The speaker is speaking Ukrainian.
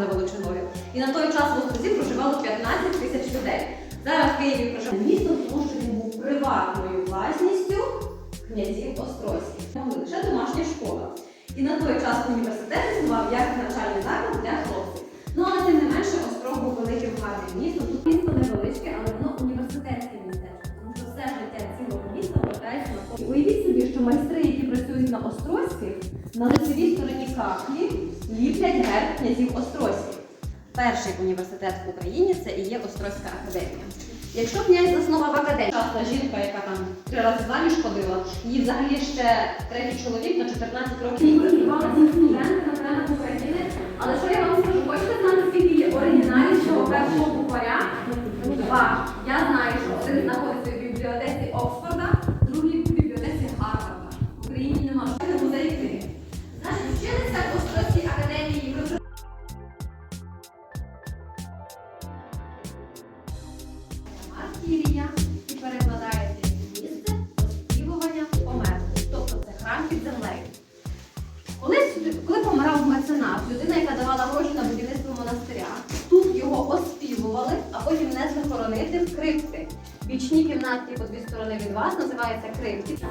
за величиною. І на той час в Острозі проживало 15 тисяч людей. Зараз в Києві проживає місто, тому що він був приватною власністю князів Острозьких. Була лише домашня школа. І на той час університет існував як навчальний заклад для хлопців. Ну але тим не менше Острог був великим гарним містом. Тут місто невеличке, але воно університетське містечко. Тому що все життя цілого міста вважається на І Уявіть собі, що майстри, які працюють на Острозьких, на лицевій стороні кахлі ліплять герб князів Острозьких. Перший університет в Україні це і є Острозька академія. Якщо князь заснував академію, часто жінка, яка там три рази заміж ходила, її взагалі ще третій чоловік на 14 років монастиря, тут його оспівували, а потім несли хоронити в крипти. Бічні кімнатки по дві сторони від вас називаються крипти.